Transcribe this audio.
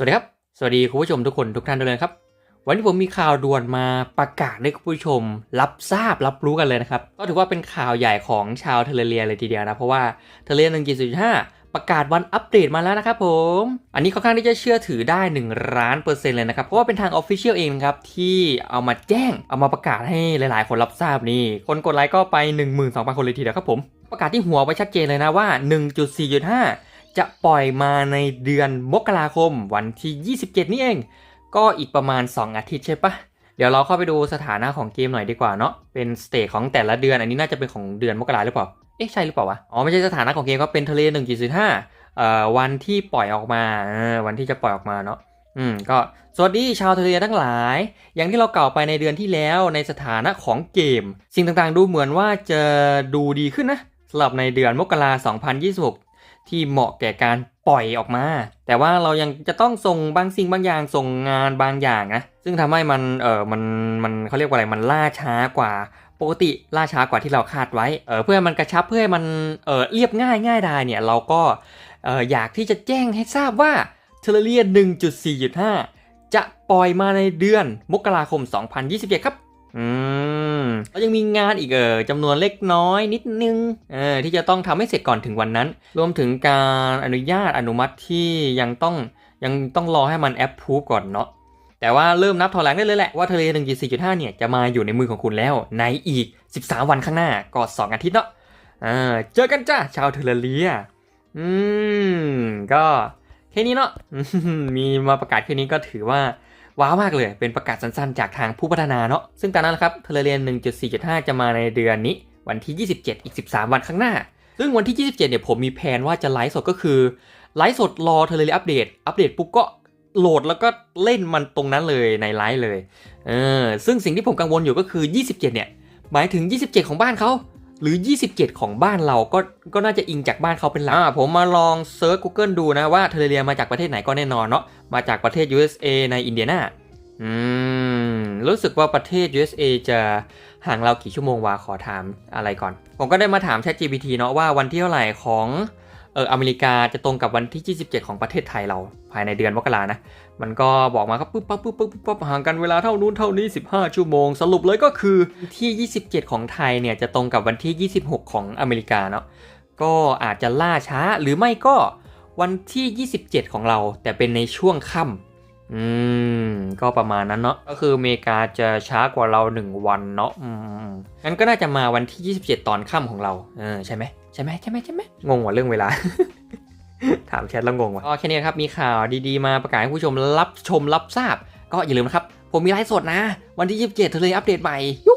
สวัสดีครับ สวัสดีคุณผู้ชมทุกคนทุกท่านด้วยนะครับ วันนี้ผมมีข่าวด่วนมาประกาศให้คุณผู้ชม รับทราบรับรู้กันเลยนะครับ ก็ถือว่าเป็นข่าวใหญ่ของชาวเทเลเรียเลยทีเดียวนะ เพราะว่าเทเลเรีย1.5ประกาศวันอัปเดตมาแล้วนะครับผม อันนี้ค่อนข้างที่จะเชื่อถือได้1ล้านเปอร์เซ็นต์เลยนะครับ เพราะว่าเป็นทางออฟฟิเชียลเองครับ ที่เอามาแจ้ง เอามาประกาศให้หลายๆ คนรับทราบนี่ คนกดไลค์ก็ไป 12,000 คนเลยทีเดียวครับผม ประกาศที่หัวไว้ชัดเจนเลยนะว่า 1.4.5 จะปล่อยมาในเดือนมกราคมวันที่ 27 นี่เอง ก็อีกประมาณ 2 อาทิตย์ใช่ปะเดี๋ยวเราเข้าไปดูสถานะของเกมหน่อยดีกว่าเนาะเป็นสเตจของแต่ละเดือนอันนี้น่าจะเป็นของเดือนมกราหรือเปล่าเอ๊ะใช่หรือเปล่าวะอ๋อไม่ใช่สถานะของเกมก็เป็นทะเล1.45เอ่อวันที่ปล่อยออกมาวันที่จะปล่อยออกมาเนาะอืมก็สวัสดีชาวทะเลทั้งหลาย อย่างที่เรากล่าวไปในเดือนที่แล้วในสถานะของเกม สิ่งต่างๆดูเหมือนว่าจะดูดีขึ้นนะสำหรับในเดือนมกราคม2026 ที่เหมาะแก่การปล่อยออกมา แต่ว่าเรายังจะต้องส่งบางสิ่งบางอย่างส่งงานบางอย่างนะซึ่งทำให้มันเออมันมันเขาเรียกว่าอะไรมันล่าช้ากว่าปกติล่าช้ากว่าที่เราคาดไว้เออเพื่อมันกระชับเพื่อให้มันเออเรียบง่ายง่ายได้เนี่ยเราก็เอออยากที่จะแจ้งให้ทราบว่าเทเลเรีย1.4.5 จะปล่อยมาในเดือนมกราคม 2027ครับ อืมแล้วยังมีงานอีกเออจำนวนเล็กน้อยนิดนึงเออที่จะต้องทำให้เสร็จก่อนถึงวันนั้น รวมถึงการอนุญาตอนุมัติที่ยังต้องยังต้องรอให้มันแอปพูฟก่อนเนาะแต่ว่าเริ่มนับถอยหลังได้เลยแหละว่าทะเล1.4.5 เนี่ยจะมาอยู่ในมือของคุณแล้ว ในอีก 13 วันข้างหน้าก็2อาทิตย์เนาะอ่าเจอกันจ้าชาวเทเลเลียอืม ก็แค่นี้เนาะมีมาประกาศแค่นี้ก็ถือว่า ว้าวมากเลย เป็นประกาศสั้นๆ จากทางผู้พัฒนาเนาะ ซึ่งตามนั้นแหละครับเทเลเรียน 1.4.5 จะมาในเดือนนี้ วันที่ 27 อีก 13 วันข้างหน้า ซึ่งวันที่ 27 เนี่ยผมมีแผนว่าจะไลฟ์สดก็คือ ไลฟ์สดรอเทเลเรียอัปเดต อัปเดตปุ๊บก็โหลดแล้วก็เล่นมันตรงนั้นเลยในไลฟ์เลย เออ ซึ่งสิ่งที่ผมกังวลอยู่ก็คือ 27 เนี่ย หมายถึง 27 ของบ้านเขา หรือ 27 ของบ้านเราก็ก็น่าจะอิงจากบ้านเขาเป็นหลักผมมาลองเซิร์ช Google ดูนะว่าเทเลเรียมาจากประเทศไหนก็แน่นอนเนาะมาจากประเทศ USA ในอินเดียนาอืม รู้สึกว่าประเทศ USA จะห่างเรากี่ชั่วโมงวะขอถามอะไรก่อน ผมก็ได้มาถาม ChatGPT เนาะว่าวันที่เท่าไหร่ของ เอออเมริกาจะตรงกับวันที่ 27 ของประเทศไทยเราภายในเดือนมกรานะ มันก็บอกมาครับปุ๊บปั๊บปุ๊บปั๊บปุ๊บปั๊บห่างกันเวลาเท่านู้นเท่านี้ 15 ชั่วโมง สรุปเลยก็คือที่ 27 ของไทยเนี่ยจะตรงกับวันที่ 26 ของอเมริกาเนาะก็อาจจะล่าช้าหรือไม่ก็วันที่ 27 ของเรา แต่เป็นในช่วงค่ำ อืม ก็ประมาณนั้นเนาะก็คืออเมริกาจะช้ากว่าเรา 1 วันเนาะอืมงั้นก็น่าจะมาวันที่ 27 ตอนค่ำของเราเออใช่ไหมใช่ไหมใช่ไหมใช่ไหมงงว่ะเรื่องเวลา ถามแชทแล้วงงว่ะก็แค่นี้ครับมีข่าวดีๆมาประกาศให้ผู้ชมรับชมรับทราบ ก็อย่าลืมนะครับ ผมมีไลฟ์สดนะ วันที่ 27เธอเลยอัปเดตใหม่ยู